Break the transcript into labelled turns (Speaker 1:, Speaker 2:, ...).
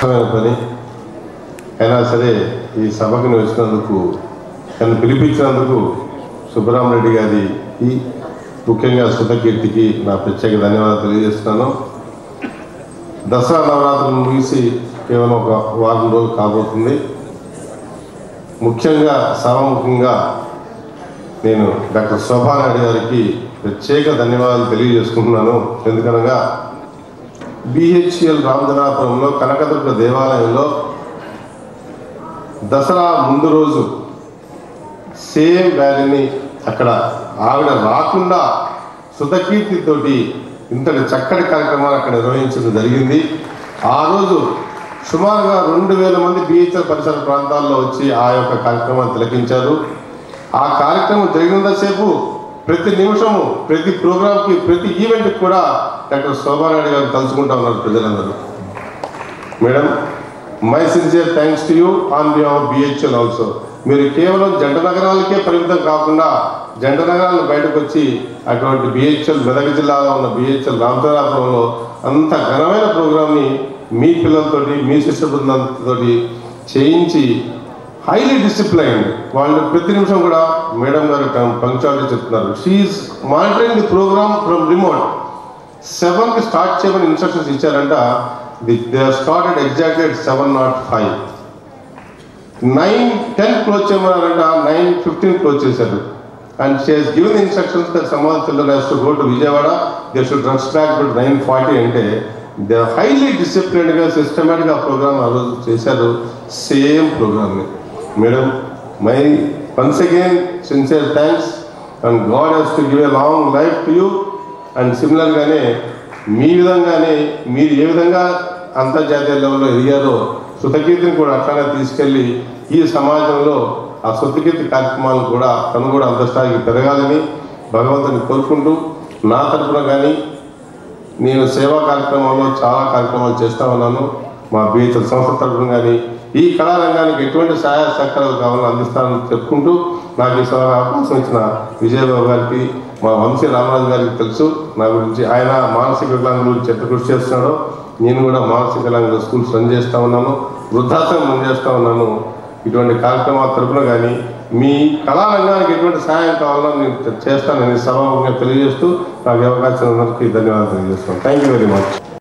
Speaker 1: కష్టమైన పని అయినా సరే ఈ సభకు నేను వచ్చినందుకు నన్ను పిలిపించినందుకు సుబ్బరామరెడ్డి గారికి ముఖ్యంగా సుధకీర్తికి నా ప్రత్యేక ధన్యవాదాలు తెలియజేస్తున్నాను. దసరా నవరాత్రులు ముగిసి కేవలం ఒక వారం రోజులు కాబోతుంది. ముఖ్యంగా సభాముఖంగా నేను డాక్టర్ శోభానాయుడు గారికి ప్రత్యేక ధన్యవాదాలు తెలియజేసుకుంటున్నాను. ఎందుకనగా బిహెచ్ఎల్ రామచంద్రాపురంలో కనకదుర్గ దేవాలయంలో దసరా ముందు రోజు సేమ్ వ్యాలీని అక్కడ ఆవిడ రాకుండా సుధకీర్తితోటి ఇంతటి చక్కటి కార్యక్రమాలు అక్కడ నిర్వహించడం జరిగింది. ఆ రోజు సుమారుగా రెండు వేల మంది బిహెచ్ఎల్ పరిసర ప్రాంతాల్లో వచ్చి ఆ యొక్క కార్యక్రమాన్ని తిలకించారు. ఆ కార్యక్రమం జరిగినంతసేపు ప్రతి నిమిషము ప్రతి ప్రోగ్రాంకి ప్రతి ఈవెంట్కి కూడా డాక్టర్ శోభానాయుడు గారు తలుచుకుంటా ఉన్నారు ప్రజలందరూ. Madam my sincere thanks to you on behalf BHL also. మీరు కేవలం జంట నగరాలకే పరిమితం కాకుండా జంట నగరాలను బయటకు వచ్చి అటువంటి బిహెచ్ఎల్ మెదక్ జిల్లాలో ఉన్న బిహెచ్ఎల్ రామచంద్రాపురంలో అంత ఘనమైన ప్రోగ్రామ్ని మీ పిల్లలతోటి మీ శిష్య బృందంతో చేయించి హైలీ డిసిప్లైన్ వాళ్ళు ప్రతి నిమిషం కూడా మేడం గారు పంక్చువాలిటీ చెప్తున్నారు. She's monitoring the program from remote సెవెన్కి స్టార్ట్ చేయమని ఇన్స్ట్రక్షన్స్ ఇచ్చారంట. The they started exactly seven not five nine ten close చేయమన్నారంట. Nine fifteen close చేశారు. And she's given instructions that some children to go to Vijayawada they should runs back to nine forty అంటే they highly డిసిప్లిన్డ్గా సిస్టమేటిక్గా programme ఆ రోజు చేశారు. Same ప్రోగ్రామ్ని madam my once again sincere thanks and god has to give a long life to you and సిమిలర్గానే మీ విధంగానే మీరు ఏ విధంగా అంతర్జాతీయ లెవెల్లో ఎదిగారో శృతకీర్తిని కూడా అట్లానే తీసుకెళ్ళి ఈ సమాజంలో ఆ శృతకీర్తి కార్యక్రమాలను కూడా తను కూడా అంతస్థాయికి పెరగాలని భగవంతుని కోరుకుంటూ నా తరఫున కానీ నేను సేవా కార్యక్రమాల్లో చాలా కార్యక్రమాలు చేస్తా ఉన్నాను. మా బిహెచ్ఎల్ సంస్థ తరఫున కానీ ఈ కళారంగానికి ఎటువంటి సహాయ సహకారాలు కావాలని అందిస్తానని చెప్పుకుంటూ నాకు ఈ అవకాశం ఇచ్చిన విజయబాబు గారికి మా వంశీ రామరాజు గారికి తెలుసు. నా గురించి ఆయన మానసిక వికలాంగుల గురించి ఎంత కృషి చేస్తున్నాడో నేను కూడా మానసిక వికలాంగుల స్కూల్స్ రన్ చేస్తూ ఉన్నాను. వృద్ధాశ్రమం రన్ చేస్తూ ఉన్నాను. ఇటువంటి కార్యక్రమాల తరఫున కానీ మీ కళారంగానికి ఎటువంటి సహాయం కావాలో నేను చేస్తానని సభాముఖంగా తెలియజేస్తూ నాకు అవకాశం ఉన్నందుకు ధన్యవాదాలు తెలియజేస్తాను థ్యాంక్ యూ వెరీ మచ్